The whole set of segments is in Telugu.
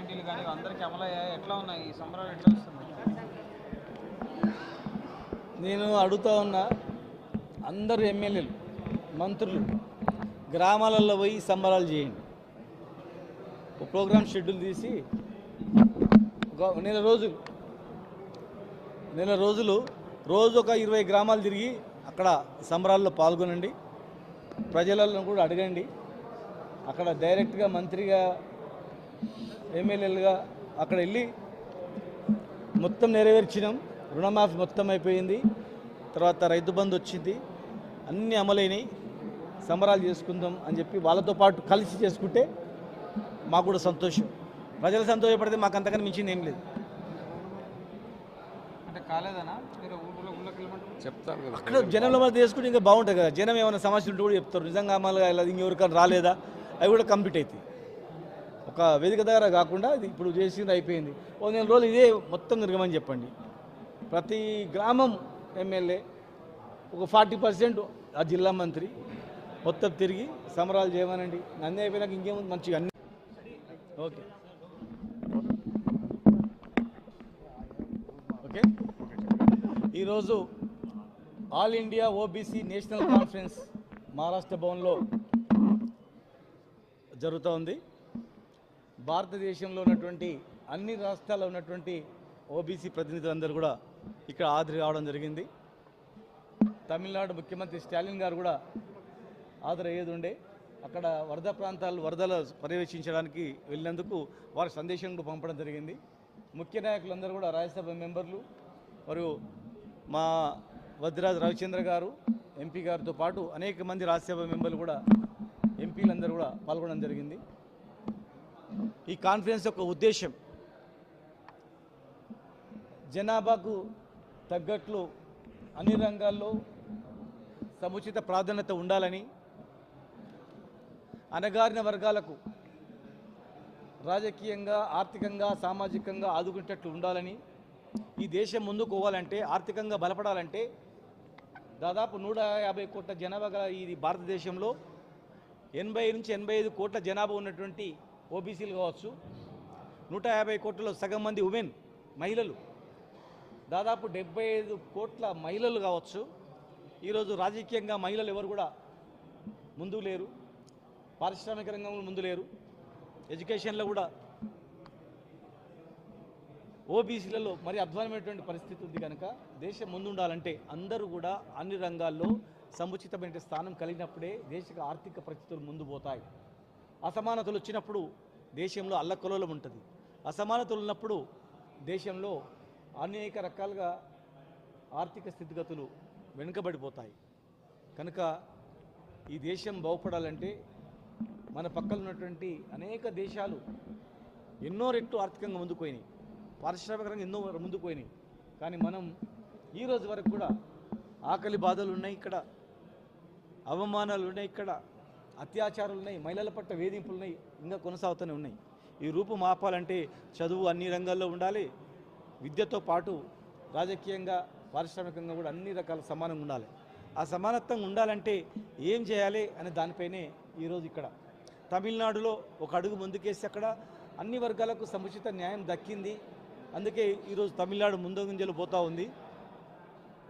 గ్యారంటీలు కానీ అందరికీ అమలయ్యాయి ఎట్లా ఉన్నాయి? ఈ సంబరాలు ఎట్లా వస్తుంది నేను అడుగుతా ఉన్నా అందరు ఎమ్మెల్యేలు మంత్రులు గ్రామాలలో పోయి సంబరాలు చేయండి. ఒక ప్రోగ్రామ్ షెడ్యూల్ తీసి నెల రోజులు నెల రోజులు రోజు ఒక ఇరవై గ్రామాలు తిరిగి అక్కడ సంబరాల్లో పాల్గొనండి. ప్రజలను కూడా అడగండి. అక్కడ డైరెక్ట్గా మంత్రిగా ఎమ్మెల్యేలుగా అక్కడ వెళ్ళి మొత్తం నెరవేర్చినాం. రుణమాఫీ మొత్తం అయిపోయింది. తర్వాత రైతు బంధు వచ్చింది. అన్నీ అమలైనవి సంబరాలు చేసుకుందాం అని చెప్పి వాళ్ళతో పాటు కలిసి చేసుకుంటే మాకు కూడా సంతోషం. ప్రజలు సంతోషపడితే మాకు అంతకన్నా మించింది ఏం లేదు. అక్కడ జనంలో మధ్య చేసుకుంటే ఇంకా బాగుంటుంది కదా. జనం ఏమైనా సమస్యలు ఉంటే కూడా చెప్తారు. నిజంగా అమలుగా ఇలా ఇంకెవరికైనా రాలేదా? అవి కూడా కంప్లీట్ అవుతాయి ఒక వేదిక దగ్గర కాకుండా ఇది ఇప్పుడు చేసింది అయిపోయింది. ఓ నెల రోజులు ఇదే మొత్తం తిరగమని చెప్పండి. ప్రతి గ్రామం ఎమ్మెల్యే ఒక ఫార్టీ పర్సెంట్ ఆ జిల్లా మంత్రి మొత్తం తిరిగి సమరాలు చేయమనండి. అన్నీ అయిపోయినాక ఇంకేముంది? మంచిగా అన్ని ఓకే. ఓకే. ఈరోజు all India OBC national conference Maharashtra భవన్లో జరుగుతూ ఉంది. భారతదేశంలో ఉన్నటువంటి అన్ని రాష్ట్రాల్లో ఉన్నటువంటి ఓబీసీ ప్రతినిధులందరూ కూడా ఇక్కడ హాజరు కావడం జరిగింది. తమిళనాడు ముఖ్యమంత్రి స్టాలిన్ గారు కూడా హాజరయ్యేది ఉండే. అక్కడ వరద ప్రాంతాలు వరదలు పర్యవేక్షించడానికి వెళ్ళినందుకు వారి సందేశం కూడా పంపడం జరిగింది. ముఖ్య నాయకులందరూ కూడా రాజ్యసభ మెంబర్లు మరియు మా వద్రాజ్ రవిచంద్ర గారు ఎంపీ గారితో పాటు అనేక మంది రాజ్యసభ మెంబర్లు కూడా ఎంపీలందరూ కూడా పాల్గొనడం జరిగింది. ఈ కాన్ఫరెన్స్ యొక్క ఉద్దేశం జనాభాకు తగ్గట్లు అన్ని రంగాల్లో సముచిత ప్రాధాన్యత ఉండాలని అణగారిన వర్గాలకు రాజకీయంగా ఆర్థికంగా సామాజికంగా ఆదుకునేటట్లు ఉండాలని ఈ దేశం ముందుకు పోవాలంటే ఆర్థికంగా బలపడాలంటే దాదాపు నూట యాభై కోట్ల జనాభా గల ఇది భారతదేశంలో ఎనభై నుంచి ఎనభై ఐదు కోట్ల జనాభా ఉన్నటువంటి ఓబీసీలు కావచ్చు. నూట యాభై కోట్లలో సగం మంది ఉమెన్ మహిళలు. దాదాపు డెబ్బై ఐదు కోట్ల మహిళలు కావచ్చు. ఈరోజు రాజకీయంగా మహిళలు ఎవరు కూడా ముందు లేరు. పారిశ్రామిక రంగంలో ముందు లేరు. ఎడ్యుకేషన్లో కూడా ఓబీసీలలో మరి అధ్వానమైనటువంటి పరిస్థితి ఉంది కనుక దేశం ముందుండాలంటే అందరూ కూడా అన్ని రంగాల్లో సముచితమైన స్థానం కలిగినప్పుడే దేశ ఆర్థిక పరిస్థితులు ముందు పోతాయి. అసమానతలు వచ్చినప్పుడు దేశంలో అల్లకలోలం ఉంటుంది. అసమానతలు ఉన్నప్పుడు దేశంలో అనేక రకాలుగా ఆర్థిక స్థితిగతులు వెనుకబడిపోతాయి. కనుక ఈ దేశం బాగుపడాలంటే మన పక్కన ఉన్నటువంటి అనేక దేశాలు ఎన్నో రెట్లు ఆర్థికంగా ముందుకుపోయినాయి. పారిశ్రామికంగా ఎన్నో ముందుకు పోయినాయి కానీ మనం ఈ రోజు వరకు కూడా ఆకలి బాధలు ఉన్నాయి ఇక్కడ అవమానాలు ఉన్నాయి ఇక్కడ అత్యాచారాలు ఉన్నాయి మహిళల పట్ల వేధింపులు ఉన్నాయి ఇంకా కొనసాగుతూనే ఉన్నాయి. ఈ రూపు మాపాలంటే చదువు అన్ని రంగాల్లో ఉండాలి. విద్యతో పాటు రాజకీయంగా పారిశ్రామికంగా కూడా అన్ని రకాల సమానంగా ఉండాలి. ఆ సమానత్వం ఉండాలంటే ఏం చేయాలి అనే దానిపైనే ఈరోజు ఇక్కడ. తమిళనాడులో ఒక అడుగు ముందుకేసి అక్కడ అన్ని వర్గాలకు సముచిత న్యాయం దక్కింది. అందుకే ఈరోజు తమిళనాడు ముందంజలు పోతూ ఉంది.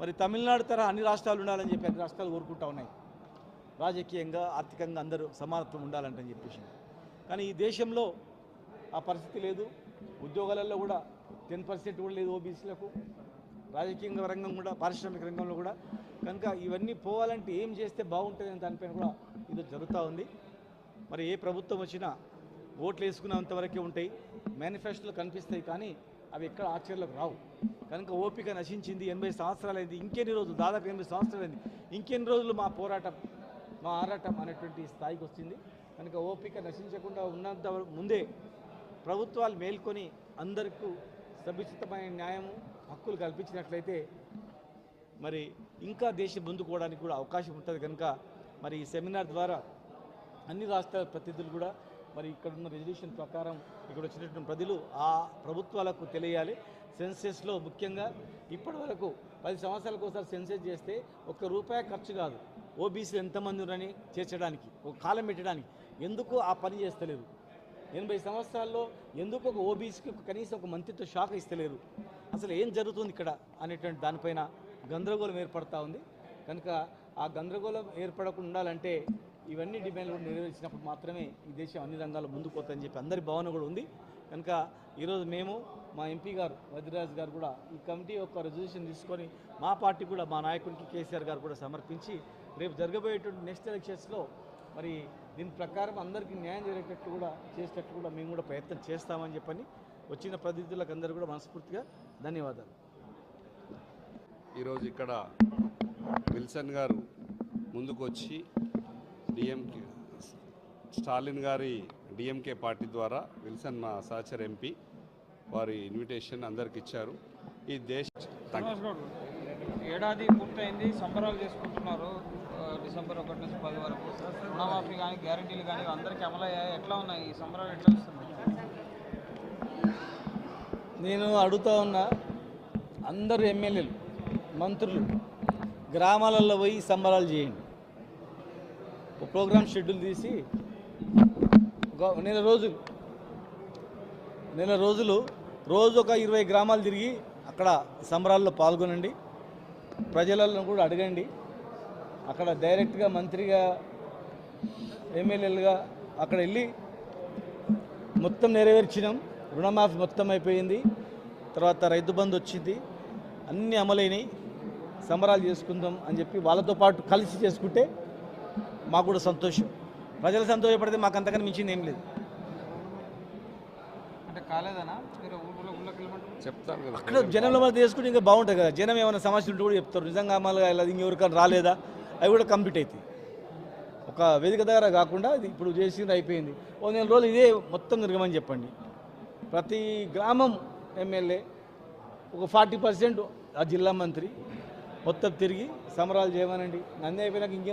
మరి తమిళనాడు తరహా అన్ని రాష్ట్రాలు ఉండాలని చెప్పి అన్ని రాష్ట్రాలు కోరుకుంటా ఉన్నాయి. రాజకీయంగా ఆర్థికంగా అందరూ సమానత్వం ఉండాలంటని చెప్పేసి. కానీ ఈ దేశంలో ఆ పరిస్థితి లేదు. ఉద్యోగాలలో కూడా టెన్ పర్సెంట్ కూడా లేదు ఓబీసీలకు. రాజకీయ రంగం కూడా పారిశ్రామిక రంగంలో కూడా. కనుక ఇవన్నీ పోవాలంటే ఏం చేస్తే బాగుంటుంది అనే దానిపైన కూడా ఇది జరుగుతూ ఉంది. మరి ఏ ప్రభుత్వం వచ్చినా ఓట్లు వేసుకున్నంతవరకే ఉంటాయి. మేనిఫెస్టోలు కనిపిస్తాయి కానీ అవి ఎక్కడ ఆచరణలోకి రావు. కనుక ఓపిక నశించింది. ఎనభై సంవత్సరాలైంది. ఇంకెన్ని రోజులు? దాదాపు ఎనభై సంవత్సరాలైంది. ఇంకెన్ని రోజులు మా పోరాటం? మా ఆరాటం అనేటువంటి స్థాయికి వచ్చింది. కనుక ఓపిక నశించకుండా ఉన్నంత ముందే ప్రభుత్వాలు మేల్కొని అందరికీ సముచితమైన న్యాయము హక్కులు కల్పించినట్లయితే మరి ఇంకా దేశం ముందుకోవడానికి కూడా అవకాశం ఉంటుంది. కనుక మరి ఈ సెమినార్ ద్వారా అన్ని రాష్ట్రాల ప్రతినిధులు కూడా మరి ఇక్కడ ఉన్న రెజల్యూషన్ ప్రకారం ఇక్కడ వచ్చినటువంటి ప్రజలు ఆ ప్రభుత్వాలకు తెలియాలి. సెన్సెస్లో ముఖ్యంగా ఇప్పటి వరకు పది సంవత్సరాలకు ఒకసారి సెన్సెస్ చేస్తే ఒక్క రూపాయి ఖర్చు కాదు. ఓబీసీలు ఎంతమంది ఉన్నారని చేర్చడానికి ఒక కాలం పెట్టడానికి ఎందుకు ఆ పని చేస్తలేదు ఎనభై సంవత్సరాల్లో ఎందుకు ఒక ఓబీసీకి కనీసం ఒక మంత్రిత్వ శాఖ ఇస్తలేరు? అసలు ఏం జరుగుతుంది ఇక్కడ అనేటువంటి దానిపైన గందరగోళం ఏర్పడతా ఉంది. కనుక ఆ గందరగోళం ఏర్పడకుండా ఉండాలంటే ఇవన్నీ డిమాండ్లు నెరవేర్చినప్పుడు మాత్రమే ఈ దేశం అన్ని రంగాల్లో ముందుకు పోతుందని చెప్పి అందరి భావన కూడా ఉంది. కనుక ఈరోజు మేము మా ఎంపీ గారు వదిరాజ్ గారు కూడా ఈ కమిటీ యొక్క రిజల్యూషన్ తీసుకొని మా పార్టీ కూడా మా నాయకుడికి కేసీఆర్ గారు కూడా సమర్పించి రేపు జరగబోయేటువంటి నెక్స్ట్ ఎలక్షన్స్లో మరి దీని ప్రకారం అందరికీ న్యాయం జరిగేటట్టు కూడా చేసేటట్టు కూడా మేము కూడా ప్రయత్నం చేస్తామని చెప్పని వచ్చిన ప్రతినిధులకు అందరూ కూడా మనస్ఫూర్తిగా ధన్యవాదాలు. ఈరోజు ఇక్కడ విల్సన్ గారు ముందుకు వచ్చి డిఎంకే స్టాలిన్ గారి డిఎంకే పార్టీ ద్వారా విల్సన్ మా సహచర ఎంపీ వారి ఇన్విటేషన్ అందరికి ఇచ్చారు. ఈ దేశ ఏడాది పూర్తయింది సంబరాలు చేసుకుంటున్నారు. డిసెంబర్ ఒకటి నుంచి పది వరకు. రుణమాఫీ కానీ గ్యారంటీలు కానీ అందరికీ అమలయ్యాయి? ఎట్లా ఉన్నాయి? ఈ సంబరాలు ఎట్లా వస్తుంది నేను అడుగుతా ఉన్నా అందరు ఎమ్మెల్యేలు మంత్రులు గ్రామాలలో పోయి సంబరాలు చేయండి. ఒక ప్రోగ్రామ్ షెడ్యూల్ తీసి నెల రోజులు నెల రోజులు రోజు ఒక ఇరవై గ్రామాలు తిరిగి అక్కడ సంబరాల్లో పాల్గొనండి. ప్రజలను కూడా అడగండి. అక్కడ డైరెక్ట్గా మంత్రిగా ఎమ్మెల్యేలుగా అక్కడ వెళ్ళి మొత్తం నెరవేర్చినాం. రుణమాఫీ మొత్తం అయిపోయింది. తర్వాత రైతు బంధు వచ్చింది. అన్నీ అమలైనవి సంబరాలు చేసుకుందాం అని చెప్పి వాళ్ళతో పాటు కలిసి చేసుకుంటే మాకు కూడా సంతోషం. ప్రజలు సంతోషపడితే మాకు అంతకన్నా మించింది ఏం లేదు. కాలేదనా? మీరు ఊళ్ళో ఊళ్ళోకి వెళ్ళమంటారు చెప్తారు కదా. అక్కడ జనంలో మనం చేసుకుంటే ఇంకా బాగుంటుంది కదా. జనం ఏమైనా సమస్యలు ఉంటే కూడా చెప్తారు. నిజంగా అమలు కాలేదు ఇంకెవరికైనా రాలేదా? అవి కూడా కంప్లీట్ అవుతాయి. ఒక వేదిక దగ్గర కాకుండా ఇది ఇప్పుడు చేసింది అయిపోయింది. ఓ నెల రోజులు ఇదే మొత్తం తిరగమని చెప్పండి. ప్రతి గ్రామం ఎమ్మెల్యే ఒక ఫార్టీ పర్సెంట్ ఆ జిల్లా మంత్రి మొత్తం తిరిగి సమరాలు చేయమనండి. నంది అయిపోయినాక ఇంకే